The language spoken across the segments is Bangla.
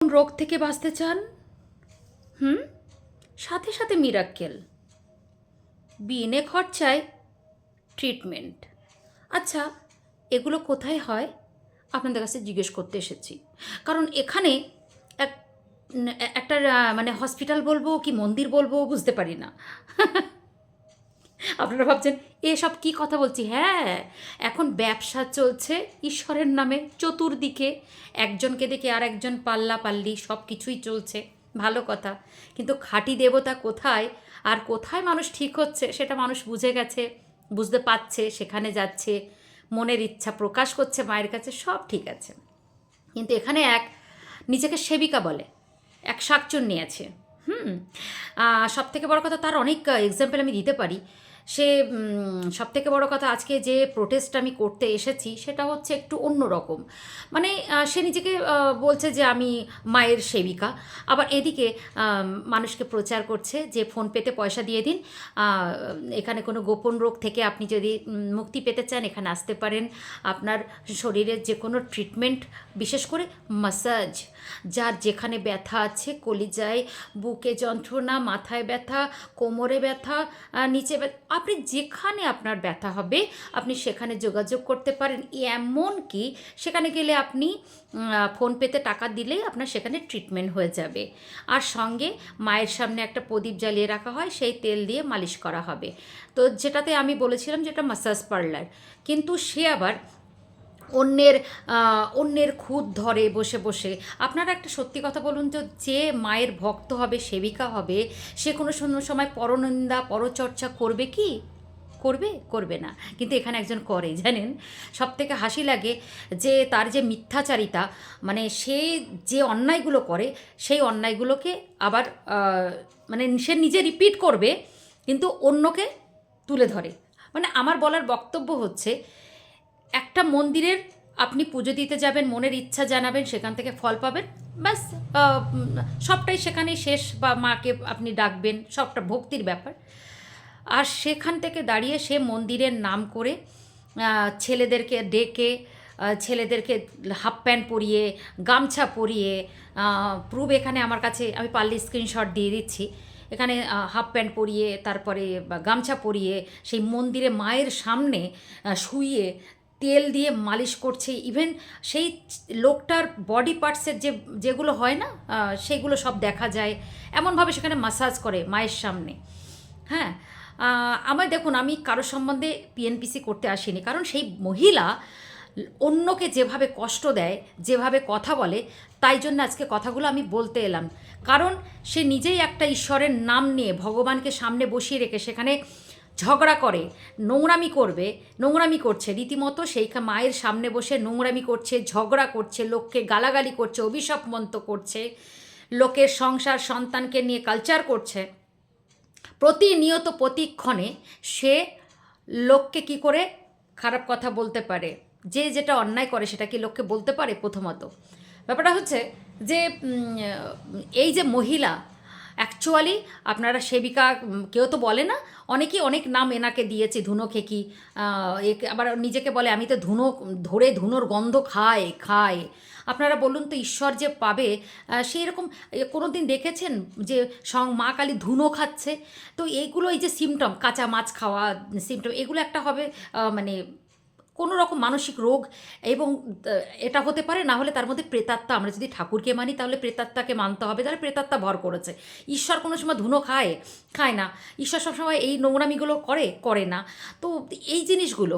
রোগ থেকে বাঁচতে চান? হুম? সাথে সাথে মিরাক্কেল। বিনে খরচায় ট্রিটমেন্ট। আচ্ছা এগুলো কোথায় হয়? আপনাদের কাছে জিজ্ঞেস করতে এসেছি। কারণ এখানে এক, একটা মানে হসপিটাল বলব কি মন্দির বলব বুঝতে পারি না। আপনারা ভাবছেন, এসব কি কথা বলছি? হ্যাঁ এখন ব্যবসা চলছে ঈশ্বরের নামে চতুর্দিকে। একজনকে দেখে আর একজন পাল্লা পাল্লি, সব কিছুই চলছে। ভালো কথা। কিন্তু খাঁটি দেবতা কোথায়? আর কোথায় মানুষ ঠিক হচ্ছে? সেটা মানুষ বুঝে গেছে, বুঝতে পারছে, সেখানে যাচ্ছে। মনের ইচ্ছা প্রকাশ করছে, মায়ের কাছে সব ঠিক আছে। কিন্তু এখানে এক, নিজেকে সেবিকা বলে, এক শাকচুন্নি আছে। হুম সব থেকে বড় কথা, তার অনেক এক্সাম্পল আমি দিতে পারি। সে সব থেকে বড় কথা আজকে যে প্রোটেস্ট আমি করতে এসেছি সেটা হচ্ছে একটু অন্য রকম। মানে সে নিজেকে বলছে যে আমি মায়ের সেবিকা। আবার এদিকে মানুষকে প্রচার করছে যে ফোন পেতে পয়সা দিয়ে দিন। এখানে কোনো গোপন রোগ থেকে আপনি যদি মুক্তি পেতে চান, এখানে আসতে পারেন। আপনার শরীরের যে কোনো ট্রিটমেন্ট বিশেষ করে মাসাজ যার যেখানে ব্যথা আছে, কলিজায় বুকে যন্ত্রণা, মাথায় ব্যথা, কোমরে ব্যথা নিচে ব্যথা, আপনি যেখানে আপনার ব্যথা হবে, আপনি সেখানে যোগাযোগ করতে পারেন। এমন কি, সেখানে গেলে আপনি ফোন পেতে টাকা দিলেই আপনার সেখানে ট্রিটমেন্ট হয়ে যাবে। আর সঙ্গে মায়ের সামনে একটা প্রদীপ জ্বালিয়ে রাখা হয়, সেই তেল দিয়ে মালিশ করা হবে। তো যেটাতে আমি বলেছিলাম যেটা মাসাজ পার্লার কিন্তু সে আবার অন্যের অন্যের খুদ ধরে বসে বসে। আপনারা একটা সত্যি কথা বলুন তো, যে মায়ের ভক্ত হবে, সেবিকা হবে, সে কোনো সময় পরনিন্দা, পরচর্চা করবে কি? করবে? করবে না। কিন্তু এখানে একজন করে, জানেন? সব থেকে হাসি লাগে যে তার যে মিথ্যাচারিতা মানে সে যে অন্যায়গুলো করে, সেই অন্যায়গুলোকে আবার মানে সে নিজে রিপিট করবে, কিন্তু অন্যকে তুলে ধরে। মানে আমার বলার বক্তব্য হচ্ছে একটা মন্দিরের আপনি পুজো দিতে যাবেন, মনের ইচ্ছা জানাবেন, সেখান থেকে ফল পাবেন, ব্যাস সবটাই সেখানেই শেষ, বা মাকে আপনি ডাকবেন, সবটা ভক্তির ব্যাপার। আর সেখান থেকে দাঁড়িয়ে সে মন্দিরের নাম করে ছেলেদেরকে ডেকে ছেলেদেরকে হাফ প্যান্ট পরিয়ে, গামছা পরিয়ে প্রুভ এখানে আমার কাছে, আমি পারলে স্ক্রিনশট দিয়ে দিচ্ছি। এখানে হাফ প্যান্ট পরিয়ে, তারপরে গামছা পরিয়ে, সেই মন্দিরে মায়ের সামনে শুইয়ে তেল দিয়ে মালিশ করছে। ইভেন সেই লোকটার বডি পার্টসের যে, যেগুলো হয় না সেগুলো সব দেখা যায়। এমনভাবে সেখানে মাসাজ করে মায়ের সামনে। হ্যাঁ আমার দেখুন, আমি কারও সম্বন্ধে পিএনপিসি করতে আসিনি। কারণ সেই মহিলা অন্যকে যেভাবে কষ্ট দেয়, যেভাবে কথা বলে, তাই জন্য আজকে কথাগুলো আমি বলতে এলাম। কারণ সে নিজেই একটা ঈশ্বরের নাম নিয়ে ভগবানকে সামনে বসিয়ে রেখে সেখানে ঝগড়া করে, নোংরামি করবে, নোংরামি করছে। রীতিমতো সেই মায়ের সামনে বসে নোংরামি করছে, ঝগড়া করছে, লোককে গালাগালি করছে, অভিশাপ মন্ত করছে, লোকের সংসার, সন্তানকে নিয়ে কালচার করছে। প্রতিনিয়ত প্রতিক্ষণে সে লোককে কি করে খারাপ কথা বলতে পারে? যে যেটা অন্যায় করে সেটা কি লোককে বলতে পারে প্রথমত? ব্যাপারটা হচ্ছে যে এই যে মহিলা অ্যাকচুয়ালি আপনারা সেবিকা কেউ তো বলে না, অনেকেই অনেক নাম এনাকে দিয়েছে, ধুনো খেকি আবার নিজেকে বলে, আমি তো ধুনো, ধরে ধুনোর গন্ধ খায় খায় আপনারা বলুন তো, ঈশ্বর যে পাবে সেই রকম কোনো দিন দেখেছেন যে সং, মা কালী ধুনো খাচ্ছে? তো এইগুলো এই যে সিমটম কাঁচা মাছ খাওয়া সিমটম এগুলো একটা হবে মানে কোনো রকম মানসিক রোগ এবং এটা হতে পারে, না হলে তার মধ্যে প্রেতাত্মা। আমরা যদি ঠাকুরকে মানি, তাহলে প্রেতাত্মাকে মানতে হবে। তাহলে প্রেতাত্মা ভর করেছে। ঈশ্বর কোনো সময় ধুনো খায় খায় না। ঈশ্বর সবসময় এই নোংরামিগুলো করে করে না। তো এই জিনিসগুলো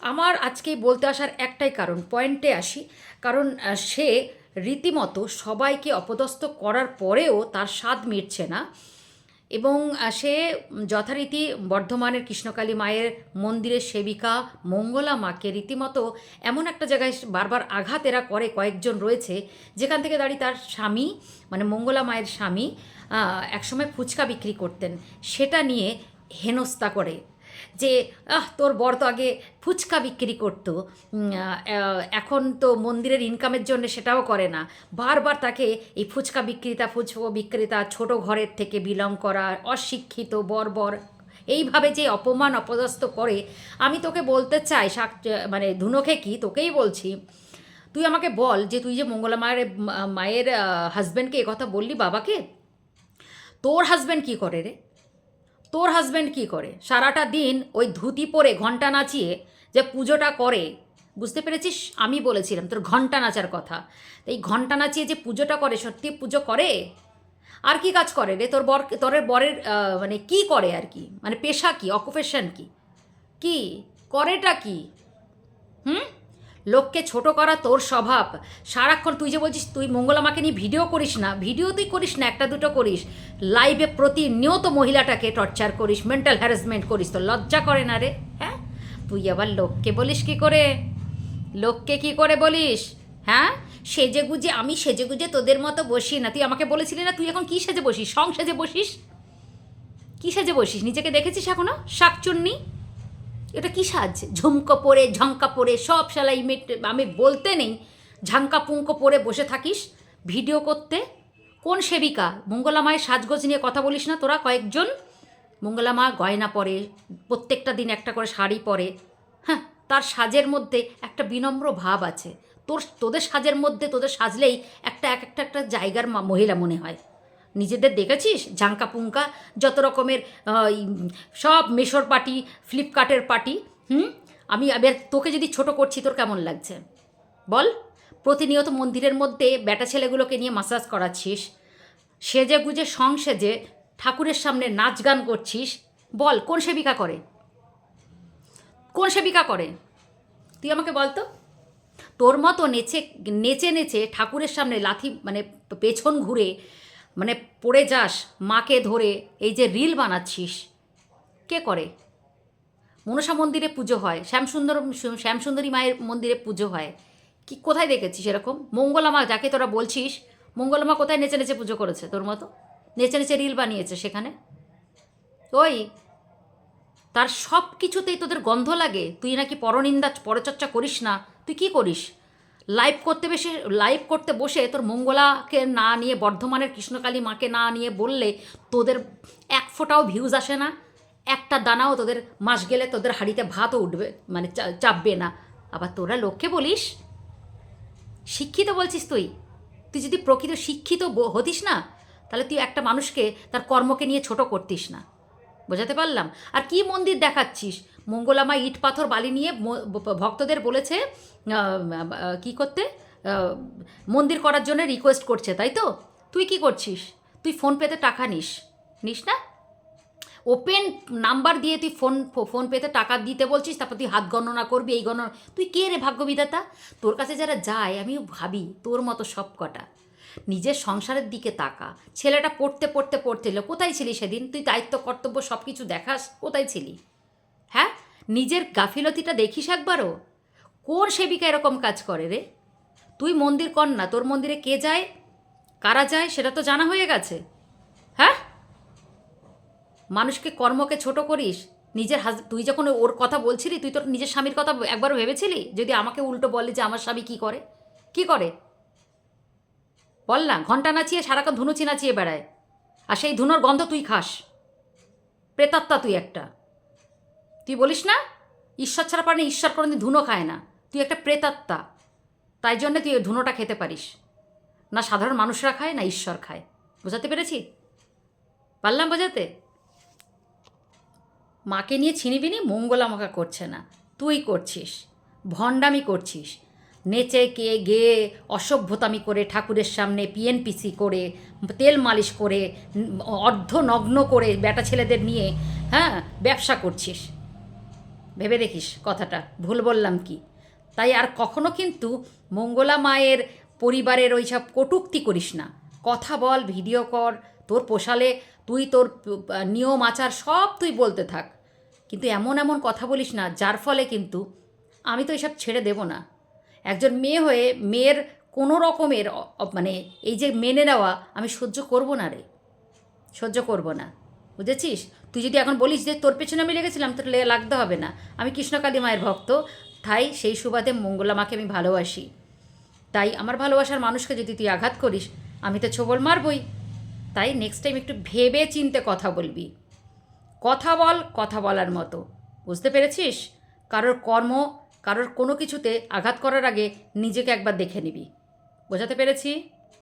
আমার আজকে বলতে আসার একটাই কারণ। পয়েন্টে আসি। কারণ সে রীতিমতো সবাইকে অপদস্থ করার পরেও তার স্বাদ মিটছে না। এবং সে যথারীতি বর্ধমানের কৃষ্ণকালী মায়ের মন্দিরের সেবিকা মঙ্গলা মাকে রীতিমতো এমন একটা জায়গায় বারবার আঘাত এরা করে, কয়েকজন রয়েছে, যেখান থেকে দাঁড়িয়ে তার স্বামী মানে মঙ্গলা মায়ের স্বামী একসময় ফুচকা বিক্রি করতেন। সেটা নিয়ে হেনস্থা করে। যে, আহ, তোর বর তো আগে ফুচকা বিক্রি করতো। এখন তো মন্দিরের ইনকামের জন্য সেটাও করে না। বারবার তাকে এই ফুচকা বিক্রেতা ফুচকা বিক্রেতা, ছোট ঘরের থেকে বিলং করা, অশিক্ষিত বর্বর এইভাবে যে অপমান, অপদস্থ করে, আমি তোকে বলতে চাই, শাক মানে ধুনোকে কি? তোকেই বলছি। তুই আমাকে বল যে, তুই যে মঙ্গলা মায়ের মায়ের হাজব্যান্ডকে কথা বললি বাবাকে, তোর হাজব্যান্ড কি করে রে? তোর হাজব্যান্ড কি করে? সারাটা দিন ওই ধুতি পরে ঘণ্টা নাচিয়ে যে পুজোটা করে, বুঝতে পেরেছিস? আমি বলেছিলাম তোর ঘণ্টা নাচার কথা। এই ঘণ্টা নাচিয়ে যে পুজোটা করে, সত্যি পুজো করে? আর কি কাজ করে রে? তোর বর তোর বরের মানে কি করে আর কি? মানে পেশা কি? অকুপেশন কি? কি? করেটা কি? হুম? লোককে ছোট করা তোর স্বভাব। সারাক্ষণ তুই যে বলছিস, তুই মঙ্গলামাকে নিয়ে ভিডিও করিস না, ভিডিও তুই করিস না, একটা দুটো করিস। লাইভে প্রতিনিয়ত মহিলাটাকে টর্চার করিস মেন্টাল হ্যারাসমেন্ট করিস, তো লজ্জা করে না রে হ্যাঁ? তুই আবার লোককে বলিস কি করে? লোককে কি করে বলিস? হ্যাঁ? সেজে গুজে, আমি সেজে গুজে তোদের মতো বসি না। তুই আমাকে বলেছিলি না, তুই এখন কী সেজে বসিস? সং সেজে বসিস? কী সেজে বসিস? নিজেকে দেখেছিস এখনও? শাকচুন্নি? এটা কি সাজ? ঝুমকো পরে, ঝঙ্কা পরে, সব সেলাই মেট, আমি বলতে নেই। ঝাঙ্কা পুঙ্কো পরে বসে থাকিস। ভিডিও করতে। কোন সেবিকা? মঙ্গলা মায়ের সাজগোজ নিয়ে কথা বলিস না তোরা কয়েকজন? মঙ্গলা মা গয়না পরে, প্রত্যেকটা দিন একটা করে শাড়ি পরে। হ্যাঁ তার সাজের মধ্যে একটা বিনম্র ভাব আছে। তোর, তোদের সাজের মধ্যে তোদের সাজলেই একটা এক একটা একটা জায়গার মহিলা মনে হয়। নিজেদের দেখেছিস? ঝাঙ্কা পুঙ্কা, যত রকমের সব মেশোর পার্টি, ফ্লিপকার্টের পার্টি, হুম? আমি এবার তোকে যদি ছোট করছি, তোর কেমন লাগছে? বল। প্রতিনিয়ত মন্দিরের মধ্যে ব্যাটা ছেলেগুলোকে নিয়ে মাসাজ করাচ্ছিস। সেজে গুজে সং সেজে ঠাকুরের সামনে নাচ গান করছিস। বল, কোন সেবিকা করে? কোন সেবিকা করে? তুই আমাকে বল তো। তোর মতো নেচে নেচে নেচে ঠাকুরের সামনে লাথি মানে পেছন ঘুরে মানে পড়ে যাস মাকে ধরে, এই যে রিল বানাচ্ছিস, কে করে? মনসা মন্দিরে পুজো হয় শ্যামসুন্দর শ্যামসুন্দরী মায়ের মন্দিরে পুজো হয়। কি, কোথায় দেখেছিস এরকম? মঙ্গলামা, যাকে তোরা বলছিস, মঙ্গলামা কোথায় নেচে নেচে পুজো করেছে তোর মতো? নেচে নেচে রিল বানিয়েছে সেখানে? ওই, তার সব কিছুতেই তোদের গন্ধ লাগে। তুই নাকি পরনিন্দা, পরচর্চা করিস না। তুই কি করিস? লাইভ করতে বেশি, লাইভ করতে বসে তোর মঙ্গলাকে না নিয়ে, বর্ধমানের কৃষ্ণকালী মাকে না নিয়ে বললে তোদের এক ফোঁটাও ভিউজ আসে না। একটা দানাও তোদের মাস গেলে তোদের হাড়িতে ভাতও উঠবে মানে চাপবে না। আবার তোরা লোককে বলিস, শিক্ষিত বলছিস তুই। তুই যদি প্রকৃত শিক্ষিত হতিস না, তাহলে তুই একটা মানুষকে তার কর্মকে নিয়ে ছোট করতিস না। বোঝাতে পারলাম? আর কি মন্দির দেখাচ্ছিস? মঙ্গলামা ইট পাথর বালি নিয়ে ভক্তদের বলেছে কি করতে? মন্দির করার জন্য রিকোয়েস্ট করছে, তাই তো? তুই কি করছিস? তুই ফোন পেতে টাকা নিস। নিস না? ওপেন নাম্বার দিয়ে তুই ফোন ফোন পেতে টাকা দিতে বলছিস, তারপর তুই হাত গণনা করবি, এই গণনা। তুই কে রে ভাগ্যবিধাতা? তোর কাছে যারা যায় আমি ভাবি, তোর মতো সব কটা নিজের সংসারের দিকে তাকা। ছেলেটা পড়তে পড়তে পড়তে এলো। কোথায় ছিলি সেদিন? তুই দায়িত্ব, কর্তব্য সব কিছু দেখাস। কোথায় ছিলি? হ্যাঁ? নিজের গাফিলতিটা দেখিস একবারও? কোর সেবিকা এরকম কাজ করে রে? তুই মন্দির কর না। তোর মন্দিরে কে যায়? কারা যায়? সেটা তো জানা হয়ে গেছে। হ্যাঁ? মানুষকে কর্মকে ছোট করিস। নিজের হাজ, তুই যখন ওর কথা বলছিলি, তুই তোর নিজের স্বামীর কথা একবারও ভেবেছিলি? যদি আমাকে উল্টো বলে যে আমার স্বামী কী করে? কি করে? বল না, ঘণ্টা নাচিয়ে সারাক্ষণ ধুনুচি নাচিয়ে বেড়ায়। আর সেই ধুনোর গন্ধ তুই খাস। প্রেতাত্মা তুই একটা। তুই বলিস না? ঈশ্বর ছাড়া পারে ঈশ্বর কোনোদিন ধুনো খায় না। তুই একটা প্রেতাত্মা। তাই জন্যে তুই ধুনোটা খেতে পারিস। না সাধারণ মানুষরা খায়, না ঈশ্বর খায়। বোঝাতে পেরেছি? পারলাম বোঝাতে? মাকে নিয়ে ছিনিবিনি মঙ্গলামকা করছে না। তুই করছিস। ভণ্ডামি করছিস। নেচে কে গেয়ে অসভ্যতামি করে ঠাকুরের সামনে পিএনপিসি করে, তেল মালিশ করে অর্ধনগ্ন করে বেটা ছেলেদের নিয়ে হ্যাঁ ব্যবসা করছিস। ভেবে দেখিস কথাটা, ভুল বললাম কি? তাই আর কখনো কিন্তু মঙ্গলা মায়ের পরিবারের ওই সব কটূক্তি করিস না। কথা বল, ভিডিও কর, তোর পোষালে তুই তোর নিয়ম, আচার সব তুই বলতে থাক। কিন্তু এমন এমন কথা বলিস না, যার ফলে কিন্তু আমি তো এসব ছেড়ে দেব না। একজন মেয়ে হয়ে মেয়ের কোনো রকমের মানে এই যে মেনে নেওয়া আমি সহ্য করব না রে। সহ্য করব না। বুঝেছিস? তুই যদি এখন বলিস যে তোর পেছনে আমি লেগেছিলাম, তোর লাগতে হবে না। আমি কৃষ্ণকালী মায়ের ভক্ত, তাই সেই সুবাদে মঙ্গলা মাকে আমি ভালোবাসি। তাই আমার ভালোবাসার মানুষকে যদি তুই আঘাত করিস, আমি তো ছোবল মারবই। তাই নেক্সট টাইম একটু ভেবে চিনতে কথা বলবি। কথা বল, কথা বলার মতো। বুঝতে পেরেছিস? কারোর কর্ম কারোর কোনো কিছুতে আঘাত করার আগে নিজেকে একবার দেখে নিবি। বোঝাতে পেরেছি?